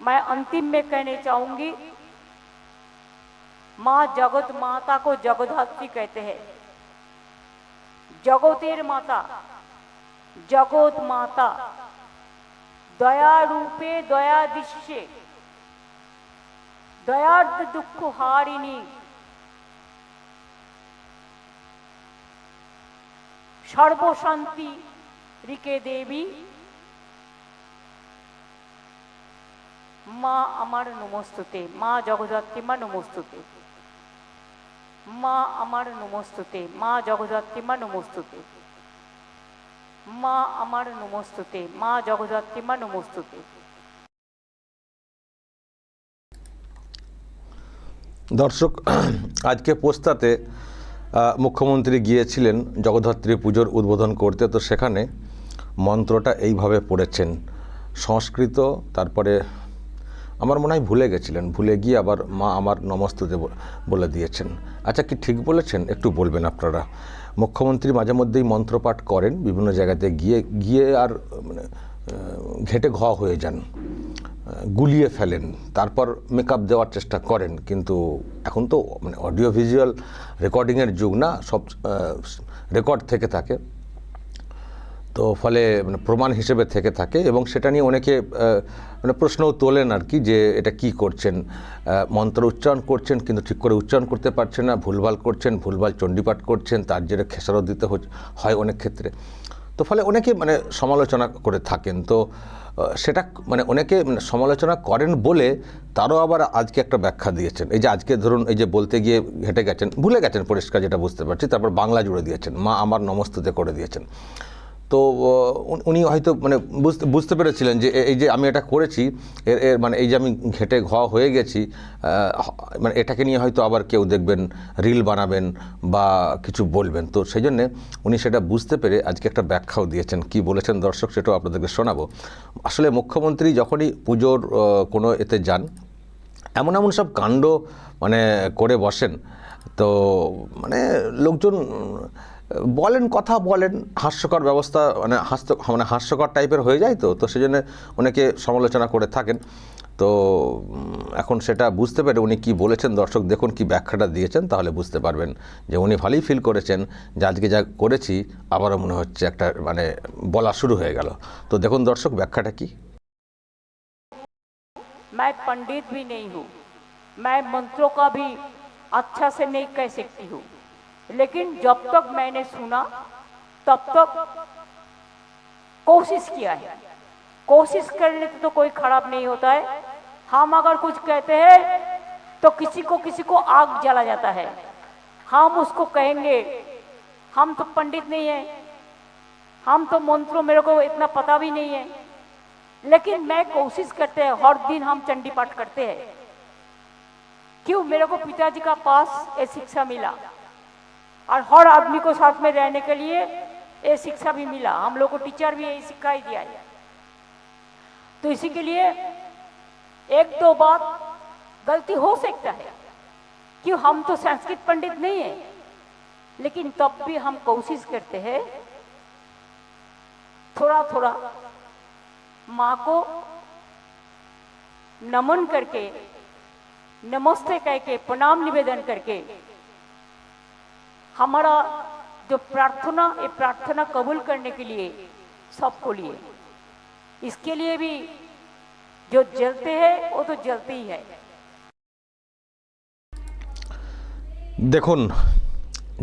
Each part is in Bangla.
मैं अंतिम में कहने चाहूंगी माँ जगत माता को जगधात्री कहते हैं जगतेर माता जगत माता दया रूपे दया दृश्ये दयार्थ दुख हारिणी সর্বশান্তি রিকে দেবী মা আমার নমস্তুতে, মা জগদ্ধাত্রী মা নমস্তুতে। মা আমার নমস্তুতে, মা জগদ্ধাত্রী মা নমস্তুতে। মা আমার নমস্তুতে, মা জগদ্ধাত্রী মা নমস্তুতে। দর্শক, আজকে পোস্তাতে মুখ্যমন্ত্রী গিয়েছিলেন জগদ্ধাত্রী পুজোর উদ্বোধন করতে, তো সেখানে মন্ত্রটা এইভাবে পড়েছেন। সংস্কৃত, তারপরে আমার মনে হয় ভুলে গেছিলেন, ভুলে গিয়ে আবার মা আমার নমস্তুতে বলে দিয়েছেন। আচ্ছা কি ঠিক বলেছেন? একটু বলবেন আপনারা। মুখ্যমন্ত্রী মাঝে মধ্যেই মন্ত্রপাঠ করেন, বিভিন্ন জায়গাতে গিয়ে গিয়ে আর মানে ঘেটে ঘ হয়ে যান গুলিয়ে ফেলেন, তারপর মেকআপ দেওয়ার চেষ্টা করেন, কিন্তু এখন তো মানে অডিও ভিজুয়াল রেকর্ডিংয়ের যুগ না, সব রেকর্ড থেকে থাকে। তো ফলে মানে প্রমাণ হিসেবে থেকে থাকে এবং সেটা নিয়ে অনেকে মানে প্রশ্নও তোলেন আর কি যে এটা কি করছেন। মন্ত্র উচ্চারণ করছেন কিন্তু ঠিক করে উচ্চারণ করতে পারছেন না, ভুলভাল করছেন, ভুলভাল চণ্ডীপাঠ করছেন, তার জেরে খেসারত দিতে হয় অনেক ক্ষেত্রে। তো ফলে অনেকে মানে সমালোচনা করে থাকেন। তো সেটা মানে অনেকে মানে সমালোচনা করেন বলে তারও আবার আজকে একটা ব্যাখ্যা দিয়েছেন। এই যে আজকে ধরুন এই যে বলতে গিয়ে ঘেটে গেছেন, ভুলে গেছেন পরিষ্কার যেটা বুঝতে পারছি, তারপর বাংলা জুড়ে দিয়েছেন, মা আমার নমস্তুতে করে দিয়েছেন। তো উনি হয়তো মানে বুঝতে বুঝতে পেরেছিলেন যে এই যে আমি এটা করেছি, এর এর মানে এই যে আমি ঘেটে ঘ হয়ে গেছি মানে এটাকে নিয়ে হয়তো আবার কেউ দেখবেন, রিল বানাবেন বা কিছু বলবেন। তো সেই জন্যে উনি সেটা বুঝতে পেরে আজকে একটা ব্যাখ্যাও দিয়েছেন। কি বলেছেন দর্শক সেটাও আপনাদেরকে শোনাবো। আসলে মুখ্যমন্ত্রী যখনই পুজোর কোনো এতে যান, এমন এমন সব কাণ্ড মানে করে বসেন। তো মানে লোকজন বলেন কথা বলেন হাস্যকর ব্যবস্থা মানে হাস্য মানে হাস্যকর টাইপের হয়ে যায় তো তো সেই জন্য অনেকে সমালোচনা করে থাকেন তো উম, এখন সেটা বুঝতে পেরে উনি কি বলেছেন দর্শক দেখুন কি ব্যাখ্যাটা দিয়েছেন তাহলে বুঝতে পারবেন যে উনি ভালোই ফিল করেছেন যে আজকে যা করেছি আবারও মনে হচ্ছে একটা মানে বলা শুরু হয়ে গেল তো দেখুন দর্শক ব্যাখ্যাটা কি मैं पंडित भी नहीं हूँ मैं मंत्रों का भी अच्छा से नहीं कह सकती हूँ लेकिन जब तक मैंने सुना, तब तक कोशिश किया है। कोशिश करने से तो कोई खराब नहीं होता है। हम अगर कुछ कहते हैं तो किसी को किसी को आग जला जाता है। हम उसको कहेंगे, हम तो पंडित नहीं है। हम तो मंत्रों मेरे को इतना पता भी नहीं है। लेकिन मैं कोशिश करते हैं, हर दिन हम चंडी पाठ करते हैं। क्यों? मेरे को पिताजी का पास ये शिक्षा मिला। और हर आदमी को साथ में रहने के लिए ये शिक्षा भी मिला। हम लोग को टीचर भी यही सिखाई दिया है। तो इसी के लिए एक दो बात गलती हो सकता है क्यों हम तो संस्कृत पंडित नहीं है, लेकिन तब भी हम कोशिश करते हैं थोड़ा थोड़ा माँ को नमन करके, नमस्ते कह के, प्रणाम निवेदन करके हमारा जो प्रार्थना ये प्रार्थना कबूल करने के लिए सबको लिए इसके लिए भी जो जलते हैं वो तो जलते ही है দেখুন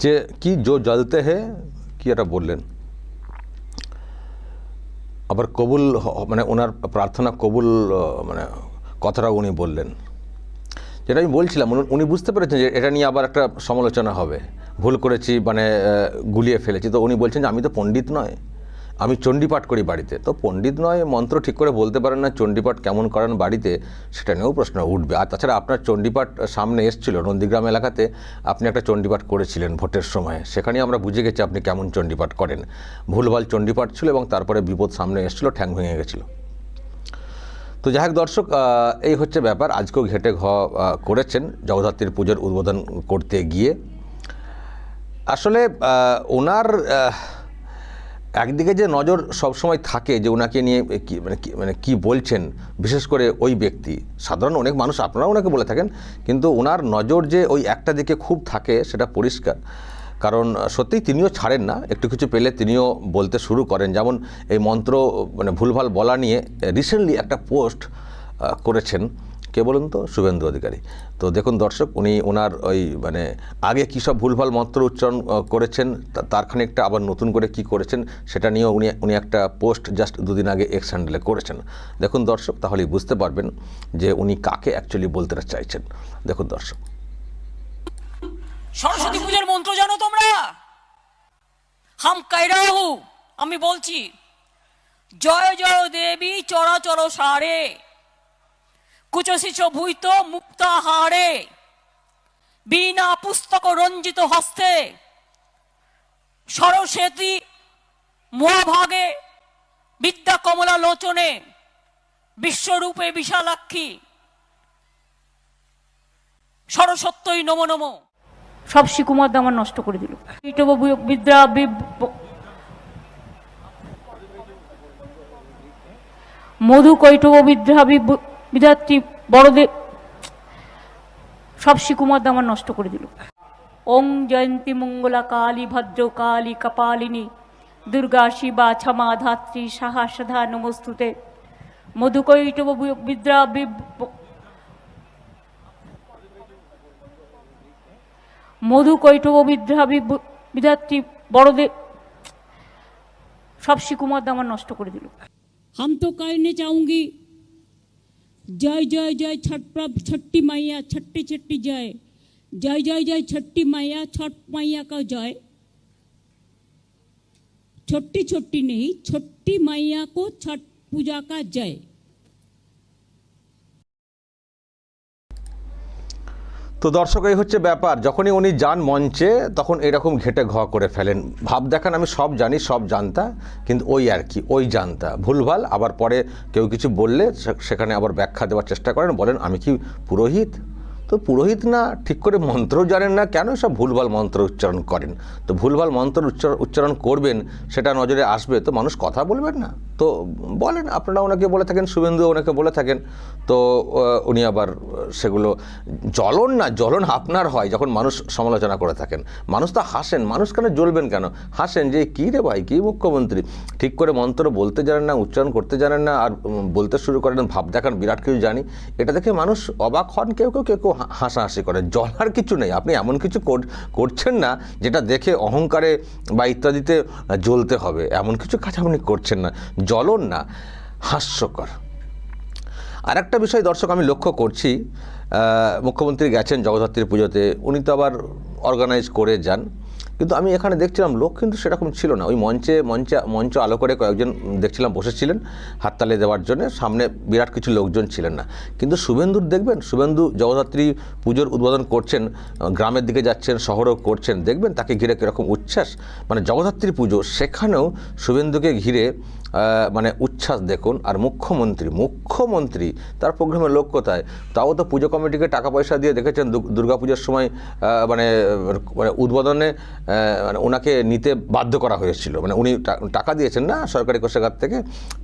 যে কি জো জ্বলতে হে কি এটা বললেন আবার কবুল হ- মানে ওনার প্রার্থনা কবুল আহ, মানে কথাটা উনি বললেন যেটা আমি বলছিলাম, উনি- বুঝতে পেরেছেন যে এটা নিয়ে আবার একটা সমালোচনা হবে। ভুল করেছি মানে গুলিয়ে ফেলেছি। তো উনি বলছেন যে আমি তো পণ্ডিত নয়। আমি চণ্ডীপাঠ করি বাড়িতে। তো পণ্ডিত নয়, মন্ত্র ঠিক করে বলতে পারেন না চণ্ডীপাঠ কেমন করেন বাড়িতে, সেটা নিয়েও প্রশ্ন উঠবে। আর তাছাড়া আপনার চণ্ডীপাঠ সামনে এসেছিল নন্দীগ্রাম এলাকাতে, আপনি একটা চণ্ডীপাঠ করেছিলেন ভোটের সময়। সেখানে আমরা বুঝে গেছি আপনি কেমন চণ্ডীপাঠ করেন। ভুলভাল চণ্ডীপাঠ ছিল এবং তারপরে বিপদ সামনে এসেছিল, ঠ্যাং ভেঙে গেছিল। তো যাই হোক দর্শক এই হচ্ছে ব্যাপার। আজকেও ঘেটে ঘ করেছেন। জগদ্ধাত্রীর পুজোর উদ্বোধন করতে গিয়ে। আসলে ওনার একদিকে যে নজর সবসময় থাকে যে ওনাকে নিয়ে কি মানে কি মানে কী বলছেন, বিশেষ করে ওই ব্যক্তি। সাধারণ অনেক মানুষ আপনারা ওনাকে বলে থাকেন, কিন্তু ওনার নজর যে ওই একটা দিকে খুব থাকে, সেটা পরিষ্কার। কারণ সত্যিই তিনিও ছাড়েন না, একটু কিছু পেলে তিনিও বলতে শুরু করেন। যেমন এই মন্ত্র মানে ভুলভাল বলা নিয়ে রিসেন্টলি একটা পোস্ট করেছেন। কে বলুন তো? শুভেন্দু অধিকারী। তো দেখুন দর্শক, উনি ওনার ওই মানে আগে কী সব ভুলভাল মন্ত্র উচ্চারণ করেছেন তার খানিকটা আবার নতুন করে কি করেছেন, সেটা নিয়েও উনি উনি একটা পোস্ট জাস্ট দুদিন আগে এক্স হ্যান্ডেলে করেছেন। দেখুন দর্শক, তাহলেই বুঝতে পারবেন যে উনি কাকে অ্যাকচুয়ালি বলতে চাইছেন। দেখুন দর্শক সরস্বতী পূজার মন্ত্র জানো তোমরা? হাম কাইরাহু আমি বলছি, জয় জয় দেবী চরাচর সারে কুচশিচ ভূত মুক্তাহারে বিনা পুস্তক রঞ্জিত হস্তে, সরস্বতী মহাভাগে বিদ্যা কমলা লোচনে, বিশ্বরূপে বিশালাক্ষী, সরস্বত্যই নমো নমো। সব শিকুমার আমার নষ্ট করে দিল। বিদ্যা মধু কৈটব বিদ্যা বি- বিধাত্রী বড়দেব সব শিকুমার আমার নষ্ট করে দিল। ওং জয়ন্তী মঙ্গলা কালী ভদ্র কালী কপালিনী দুর্গা শিবা ক্ষমা ধাত্রী সাহা সধা নমস্তুতে। মধু কৈটব বিদ্যা বি- মধু কৈটব বিদ্যা বি- বিধাত্রী বড়দেব সব শিকুমার আমার নষ্ট করে দিল हम तो कहने चाहूंगी जय जय जय छठ प्रभ छठी मैया छठी छठी जय जय जय जय छठी मैया छठ मैया का जय छोटी छोटी नहीं छोटी मैया को छठ पूजा का जय তো দর্শক, এই হচ্ছে ব্যাপার। যখনই উনি যান মঞ্চে, তখন এরকম ঘেটে ঘ করে ফেলেন। ভাব দেখান, আমি সব জানি, সব জানতা, কিন্তু ওই আর কি, ওই জানতা। ভুলভাল, আবার পরে কেউ কিছু বললে সেখানে আবার ব্যাখ্যা দেওয়ার চেষ্টা করেন, বলেন, আমি কি পুরোহিত? তো পুরোহিত না ঠিক করে মন্ত্র জানেন না? কেন সব ভুলভাল মন্ত্র উচ্চারণ করেন? তো ভুলভাল মন্ত্র উচ্চারণ করবেন, সেটা নজরে আসবে, তো মানুষ কথা বলবেন না? তো বলেন, আপনারা ওনাকে বলে থাকেন, শুভেন্দু ওনাকে বলে থাকেন, তো উনি আবার সেগুলো জ্বলন না, জ্বলন আপনার হয়, যখন মানুষ সমালোচনা করে থাকেন। মানুষ তো হাসেন, মানুষ কেন জ্বলবেন কেন? হাসেন যে, কী রে ভাই, কী মুখ্যমন্ত্রী? ঠিক করে মন্ত্র বলতে জানেন না, উচ্চারণ করতে জানেন না, আর বলতে শুরু করেন, ভাব দেখান, বিরাট কিছু জানি। এটা দেখে মানুষ অবাক হন, কেউ কেউ কেউ কেউ হাসাহাসি করে জলার কিছু নেই। আপনি এমন কিছু কর- করছেন না যেটা দেখে অহংকারে বা ইত্যাদিতে জ্বলতে হবে। এমন কিছু কাজ আপনি করছেন না। জ্বলন না, হাস্যকর। আর একটা বিষয় দর্শক, আমি লক্ষ্য করছি মুখ্যমন্ত্রী গেছেন জগদ্ধাত্রীর পুজোতে। উনি তো আবার অর্গানাইজ করে যান। কিন্তু আমি এখানে দেখছিলাম লোক, কিন্তু সেরকম ছিল না। ওই মঞ্চে মঞ্চে, মঞ্চ আলো করে কয়েকজন দেখছিলাম বসেছিলেন হাততালি দেওয়ার জন্য। সামনে বিরাট কিছু লোকজন ছিলেন না। কিন্তু শুভেন্দুর দেখবেন, শুভেন্দু জগদ্ধাত্রী পুজোর উদ্বোধন করছেন, গ্রামের দিকে যাচ্ছেন, শহরেও করছেন, দেখবেন তাকে ঘিরে কীরকম উচ্ছ্বাস। মানে জগদ্ধাত্রী পুজো, সেখানেও শুভেন্দুকে ঘিরে মানে উচ্ছ্বাস দেখুন। আর মুখ্যমন্ত্রী মুখ্যমন্ত্রী, তার প্রোগ্রামের লোক কোথায়? তাও তো পুজো কমিটিকে টাকা পয়সা দিয়ে দেখেছেন দুর্গাপূজার সময় মানে মানে উদ্বোধনে মানে ওনাকে নিতে বাধ্য করা হয়েছিল। মানে উনি টাকা দিয়েছেন না সরকারি কোষাগার থেকে,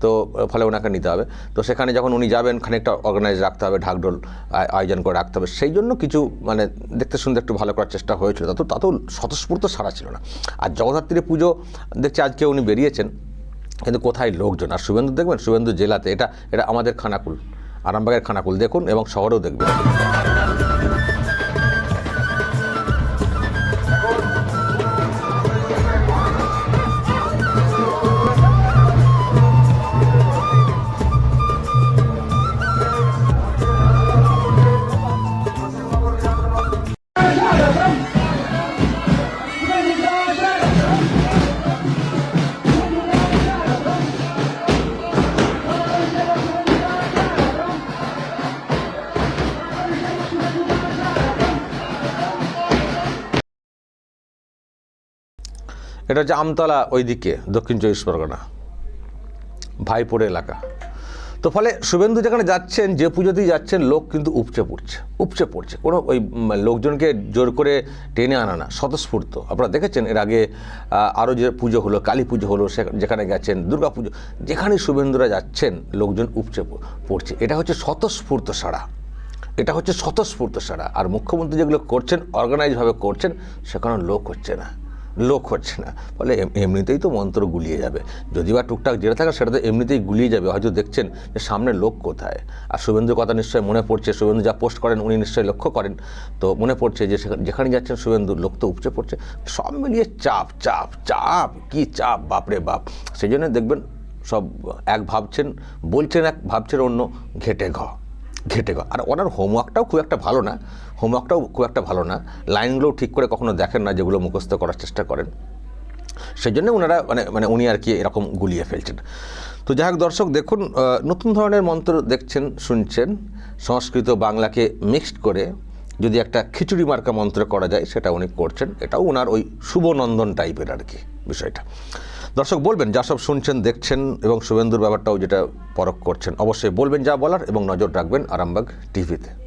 তো ফলে ওনাকে নিতে হবে। তো সেখানে যখন উনি যাবেন, খানিকটা অর্গানাইজ রাখতে হবে, ঢাকঢোল আয়োজন করে রাখতে হবে। সেই জন্য কিছু মানে দেখতে শুনতে একটু ভালো করার চেষ্টা হয়েছিল। তাতে তাতেও স্বতঃস্ফূর্ত সারা ছিল না। আর জগদ্ধাত্রী পুজো দেখছি আজকে উনি বেরিয়েছেন। কিন্তু কোথায় লোকজন? আর শুভেন্দু দেখবেন? শুভেন্দু জেলাতে এটা এটা আমাদের খানাকুল, আরামবাগের খানাকুল। দেখুন এবং শহরেও দেখবেন। এটা হচ্ছে আমতলা ওইদিকে, দক্ষিণ চব্বিশ পরগনা, ভাইপুর এলাকা। তো ফলে শুভেন্দু যেখানে যাচ্ছেন, যে পুজোতেই যাচ্ছেন, লোক কিন্তু উপচে পড়ছে উপচে পড়ছে। কোনো ওই লোকজনকে জোর করে টেনে আনা না, স্বতঃস্ফূর্ত। আপনারা দেখেছেন, এর আগে আরও যে পুজো হলো, কালী পুজো হলো যেখানে গেছেন, দুর্গা পুজো যেখানেই শুভেন্দুরা যাচ্ছেন, লোকজন উপচে পড়ছে। এটা হচ্ছে স্বতঃস্ফূর্ত সাড়া। এটা হচ্ছে স্বতঃস্ফূর্ত সাড়া। আর মুখ্যমন্ত্রী যেগুলো করছেন অর্গানাইজভাবে করছেন সেখানে লোক হচ্ছে না। লোক হচ্ছে না। ফলে এমনিতেই তো মন্ত্র গুলিয়ে যাবে। যদি বা টুকটাক যেটা থাকে সেটা তো এমনিতেই গুলিয়ে যাবে। হয়তো দেখছেন যে সামনে লোক কোথায়। আর শুভেন্দুর কথা নিশ্চয়ই মনে পড়ছে। শুভেন্দু যা পোস্ট করেন উনি নিশ্চয়ই লক্ষ্য করেন। তো মনে পড়ছে যে যেখানে যাচ্ছেন শুভেন্দু লোক তো উপচে পড়ছে। সব মিলিয়ে চাপ চাপ চাপ, কি চাপ বাপরে বাপ। সেই জন্য দেখবেন সব এক ভাবছেন, বলছেন এক, ভাবছেন অন্য, ঘেটে ঘ। ঘেটে আর ওনার হোমওয়ার্কটাও খুব একটা ভালো না। হোমওয়ার্কটাও খুব একটা ভালো না। লাইনগুলো ঠিক করে কখনো দেখেন না যেগুলো মুখস্থ করার চেষ্টা করেন। সেই জন্য ওনারা মানে মানে উনি আর কি এরকম গুলিয়ে ফেলছেন। তো যাই হোক দর্শক, দেখুন নতুন ধরনের মন্ত্র দেখছেন, শুনছেন, সংস্কৃত বাংলাকে মিক্সড করে যদি একটা খিচুড়ি মার্কা মন্ত্র করা যায়, সেটা উনি করছেন। এটাও ওনার ওই শুভনন্দন টাইপের আর কি বিষয়টা। দর্শক বলবেন, যা সব শুনছেন, দেখছেন এবং শুভেন্দুর ব্যাপারটাও যেটা পরখ করছেন, অবশ্যই বলবেন যা বলার এবং নজর রাখবেন আরামবাগ টিভিতে।